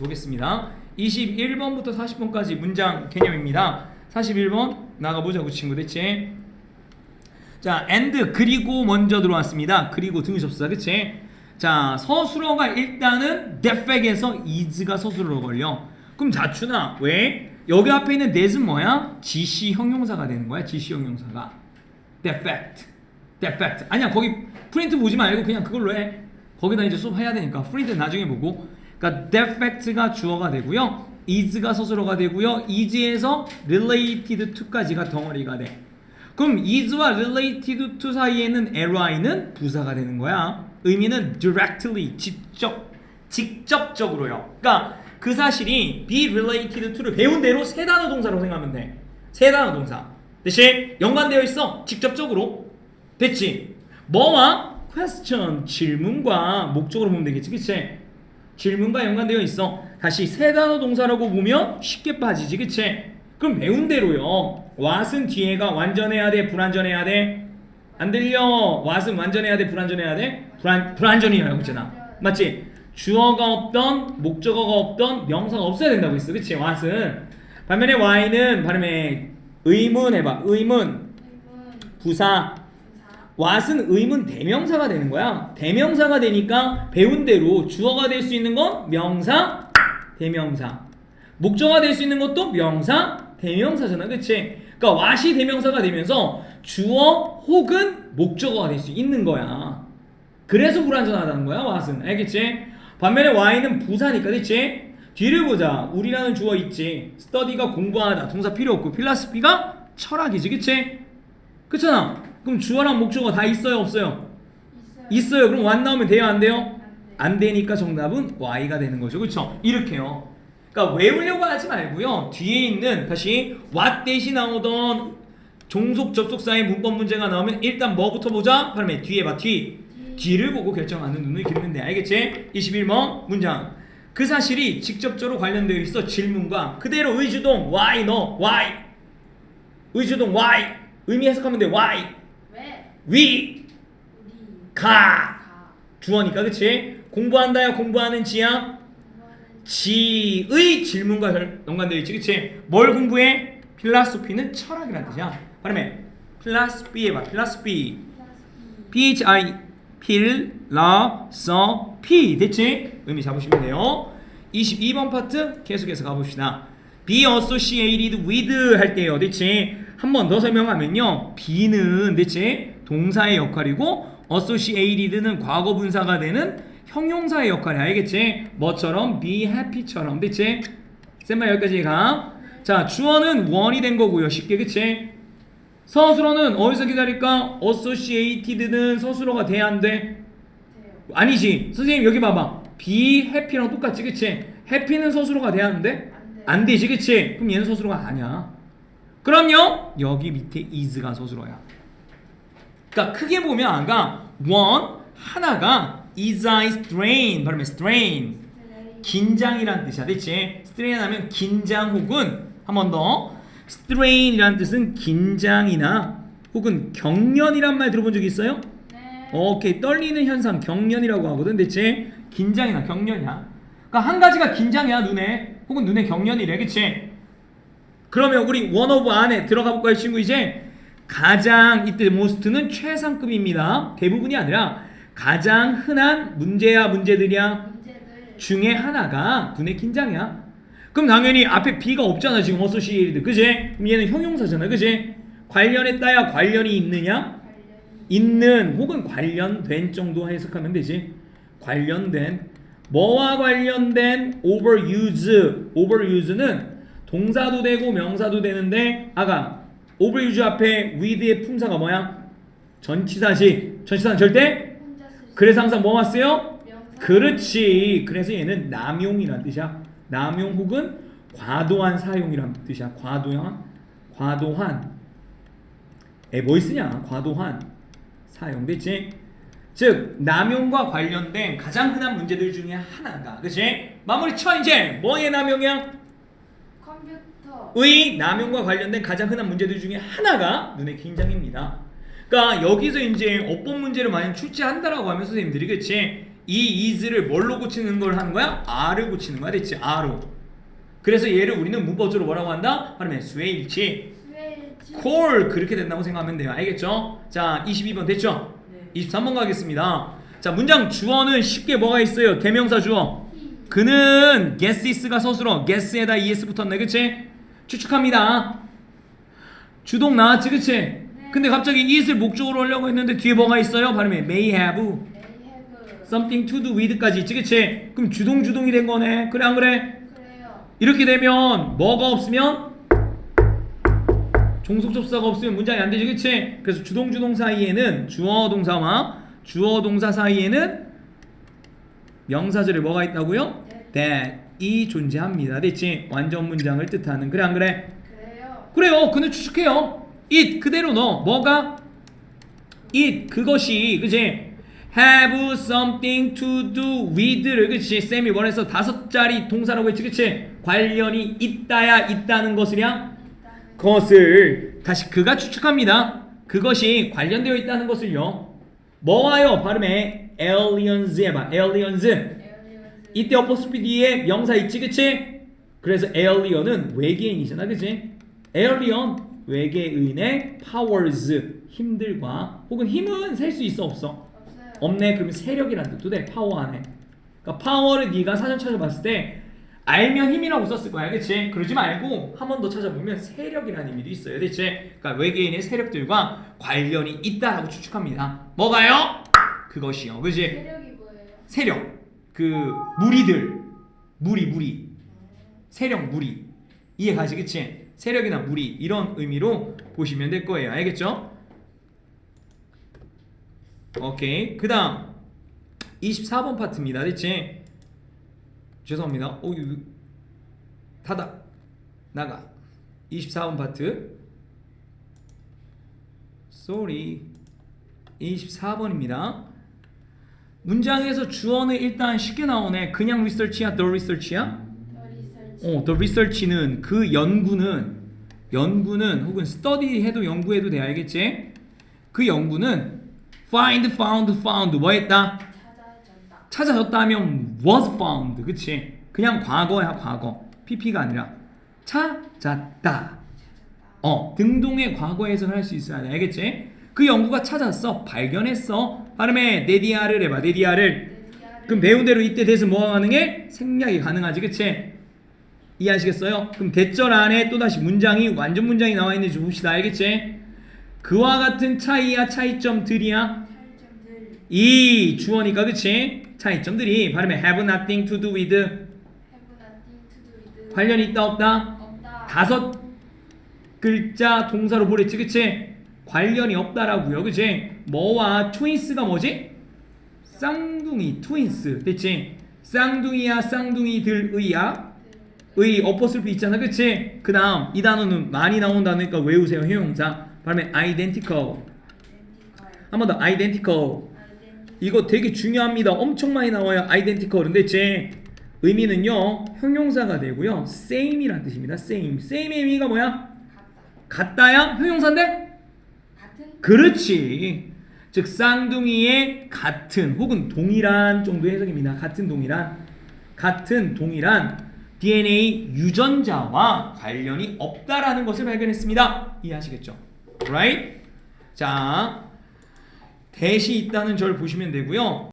보겠습니다. 21번부터 40번까지 문장 개념입니다. 41번 나가보자고 친구 대체. 자, and 그리고 먼저 들어왔습니다. 그리고 등유접수다, 그치? 자, 서술어가 일단은 defect에서 is가 서술어로 걸려. 그럼 자춘아 왜? 여기 앞에 있는 that은 뭐야? 지시 형용사가 되는 거야. 지시 형용사가. defect, defect. 아니야 거기 프린트 보지 말고 그냥 그걸로 해. 거기다 이제 수업해야 되니까 프린트 나중에 보고. 그러니까 defect가 주어가 되고요. is가 서술어가 되고요. is에서 related to까지가 덩어리가 돼. 그럼 is와 related to 사이에는 li는 부사가 되는 거야. 의미는 directly 직접 직접적으로요. 그러니까 그 사실이 be related to를 배운 대로 세 단어 동사로 생각하면 돼. 세 단어 동사. 대신 연관되어 있어. 직접적으로. 됐지? 뭐와 question 질문과 목적으로 보면 되겠지. 그치? 질문과 연관되어 있어. 다시 세 단어 동사라고 보면 쉽게 빠지지. 그치? 그럼 배운 대로요. what은 뒤에가 완전해야 돼, 불완전해야 돼? 안 들려. what은 완전해야 돼, 불완전해야 돼? 불안 불완전이라고 했잖아. 맞지? 주어가 없던 목적어가 없던 명사가 없어야 된다고 했어. 그치? what은 반면에 why는 발음에 의문 해봐. 의문 부사 what은 의문 대명사가 되는 거야. 대명사가 되니까 배운 대로 주어가 될 수 있는 건 명사, 대명사. 목적어가 될 수 있는 것도 명사, 대명사잖아. 그치? 그러니까 what이 대명사가 되면서 주어 혹은 목적어가 될 수 있는 거야. 그래서 불완전하다는 거야, what은. 알겠지? 반면에 why는 부사니까, 그치? 뒤를 보자. 우리라는 주어 있지. study가 공부하다. 동사 필요 없고 필라스피가 철학이지. 그치? 그렇잖아. 그럼 주어랑 목적어 다 있어요, 없어요? 있어요. 그럼 what 나오면 돼요, 안 돼요? 안 되니까 정답은 y가 되는 거죠. 그렇죠? 이렇게요. 그러니까 외우려고 하지 말고요. 뒤에 있는 다시 what 대신 나오던 종속 접속사의 문법 문제가 나오면 일단 뭐부터 보자? 발음에 뒤에 봐. 뒤. 뒤를 보고 결정하는 눈을 기르면 돼. 알겠지? 21번 문장. 그 사실이 직접적으로 관련되어 있어 질문과 그대로 의주동 why 너 why 의주동 why 의미 해석하면 돼 why 왜? 위 가. 가 주어니까 그치? 공부한다야 공부하는 지야 지의 질문과 혈- 연관되어 있지 그치? 뭘 공부해? 필라소피는 철학이라는 뜻이야. 발음해 필라소피 해봐 필라소피. 클래스 P H I 필라소피. 됐지? 의미 잡으시면 돼요. 22번 파트 계속해서 가봅시다. Be associated with 할 때요 됐지? 한번 더 설명하면요 be는 됐지 동사의 역할이고 associated는 과거 분사가 되는 형용사의 역할이 알겠지? 뭐처럼 be happy처럼. 됐지? 쌤말 여기까지 가 자 주어는 원이 된 거고요. 쉽게 그치? 서술어는 어디서 기다릴까? associated는 서술어가 돼야 안 돼? 아니지. 선생님 여기 봐봐. be happy랑 똑같지 그치? happy는 서술어가 돼야 하는데. 안 되지 그치? 그럼 얘는 서술어가 아니야. 그럼요? 여기 밑에 is가 서술어야 그러니까 크게 보면 아까 one 하나가 is I strain. 발음해 strain. 긴장이란 뜻이야. 됐지 strain 하면 긴장 혹은 한 번 더 strain이란 뜻은 긴장이나 혹은 경련이란 말 들어본 적 있어요? 네. 오케이. 떨리는 현상 경련이라고 하거든. 대체 긴장이나 경련이야. 그러니까 한 가지가 긴장이야 눈에. 혹은 눈에 경련이래. 그치? 그러면 우리 원오브 안에 들어가 볼까요 친구 이제 가장 이때 most는 최상급입니다 대부분이 아니라 가장 흔한 문제야 문제들이야 문제들 중에 하나가 눈의 긴장이야. 그럼 당연히 앞에 B가 없잖아 지금 associated 그지? 그럼 얘는 형용사잖아 그지? 관련했다야 관련이 있느냐? 관련이 있는 혹은 관련된 정도 해석하면 되지. 관련된 뭐와 관련된 overuse overuse는 동사도 되고 명사도 되는데 아가 overuse 앞에 with의 품사가 뭐야? 전치사지. 전치사는 절대 그래서 항상 뭐 왔어요? 명사 그렇지. 그래서 얘는 남용이란 뜻이야. 남용 혹은 과도한 사용이란 뜻이야. 과도한, 과도한. 에, 뭐 있으냐? 과도한 사용. 됐지? 즉, 남용과 관련된 가장 흔한 문제들 중에 하나가. 그치? 마무리 쳐, 이제. 뭐의 남용이야? 컴퓨터 의 남용과 관련된 가장 흔한 문제들 중에 하나가 눈의 긴장입니다. 그러니까 여기서 이제 어법 문제를 많이 출제한다라고 하면 선생님들이 그치 이 is를 뭘로 고치는 걸 하는 거야? are를 고치는 거야 됐지? a로 그래서 얘를 우리는 문법적으로 뭐라고 한다? 발음해 수의 일치. 콜 그렇게 된다고 생각하면 돼요 알겠죠? 자 22번 됐죠? 네. 23번 가겠습니다 자 문장 주어는 쉽게 뭐가 있어요? 대명사 주어 히. 그는 guesses가 서술어 guess에다 es 붙었네 그치? 추측합니다 주동 나왔지 그치? 근데 갑자기 it을 목적으로 하려고 했는데 뒤에 뭐가 있어요? 발음해 may have something to do with까지 있지 그치? 그럼 주동 주동이 된 거네 그래 안 그래? 그래요. 이렇게 되면 뭐가 없으면 종속 접사가 없으면 문장이 안 되지 그치? 그래서 주동 주동 사이에는 주어 동사와 주어 동사 사이에는 명사절에 뭐가 있다고요? that 이 존재합니다 됐지? 완전 문장을 뜻하는 그래 안 그래? 그래요. 그래요 그는 추측해요 it 그대로 넣어 뭐가? it 그것이 그치? have something to do with를 그치? 쌤이 원해서 다섯 자리 동사라고 했지 그치? 관련이 있다야 있다는 것을야 것을 다시 그가 추측합니다. 그것이 관련되어 있다는 것을요. 뭐와요? 발음에 aliens 해봐. aliens. 이때 어퍼스피 뒤에 명사 있지, 그치? 그래서 alien은 외계인이잖아, 그치? alien 외계인의 powers 힘들과 혹은 힘은 셀 수 있어 없어? 없어요. 없네. 그러면 세력이란 뜻도 돼. 파워 안에. 그러니까 파워를 네가 사전 찾아봤을 때 알면 힘이라고 썼을 거야, 그렇지? 그러지 말고 한 번 더 찾아보면 세력이라는 의미도 있어요, 그렇지? 그러니까 외계인의 세력들과 관련이 있다라고 추측합니다. 뭐가요? 그것이요, 그렇지? 세력이 뭐예요? 세력, 그 무리들, 무리, 무리, 세력, 무리 이해 가지, 그렇지? 세력이나 무리 이런 의미로 보시면 될 거예요, 알겠죠? 오케이. 그 다음 24번 파트입니다. 됐지? 죄송합니다. 어, 이거 닫아. 나가. 24번 파트. sorry. 24번입니다. 문장에서 주어는 일단 쉽게 나오네. 그냥 research야, the research야? 더 리서치. 어, the research는 그 연구는 연구는 혹은 study 해도 연구해도 돼 알겠지? 그 연구는 find, found, found 뭐 했다? 찾아졌다. 찾아졌다면 was found 그치? 그냥 과거야 과거 pp가 아니라 찾았다. 어 등동의 과거 해석을 할수 있어야 돼 알겠지? 그 연구가 찾았어 발견했어 발음에 네디아를 해봐 네디아를. 그럼 배운 대로 이때 대해서 뭐가 가능해? 생략이 가능하지 그치? 이해하시겠어요? 그럼 대절 안에 또다시 문장이 완전 문장이 나와 있는지 봅시다 알겠지? 그와 같은 차이야 차이점들이야 차이점들. 이 주어니까 그치? 차이점들이 발음에 have nothing to do with have nothing to do with. 관련이 있다 없다? 없다. 다섯 글자 동사로 보랬지 그치? 관련이 없다라고요 그치? 뭐와 트윈스가 뭐지? 쌍둥이 트윈스 됐지? 쌍둥이야 쌍둥이들의야 의 어퍼슬피 있잖아 그치? 그 다음 이 단어는 많이 나온다니까 외우세요 형용사 발음에 identical 한 번 더 identical 이거 되게 중요합니다. 엄청 많이 나와요. identical. 근데 제 의미는요. 형용사가 되고요. same이란 뜻입니다. same. same의 의미가 뭐야? 같다. 같다야? 형용사인데? 그렇지. 즉 쌍둥이의 같은 혹은 동일한 정도의 해석입니다. 같은 동일한 같은 동일한 DNA 유전자와 관련이 없다라는 것을 발견했습니다. 이해하시겠죠? Right? 자, 대시 있다는 절 보시면 되고요.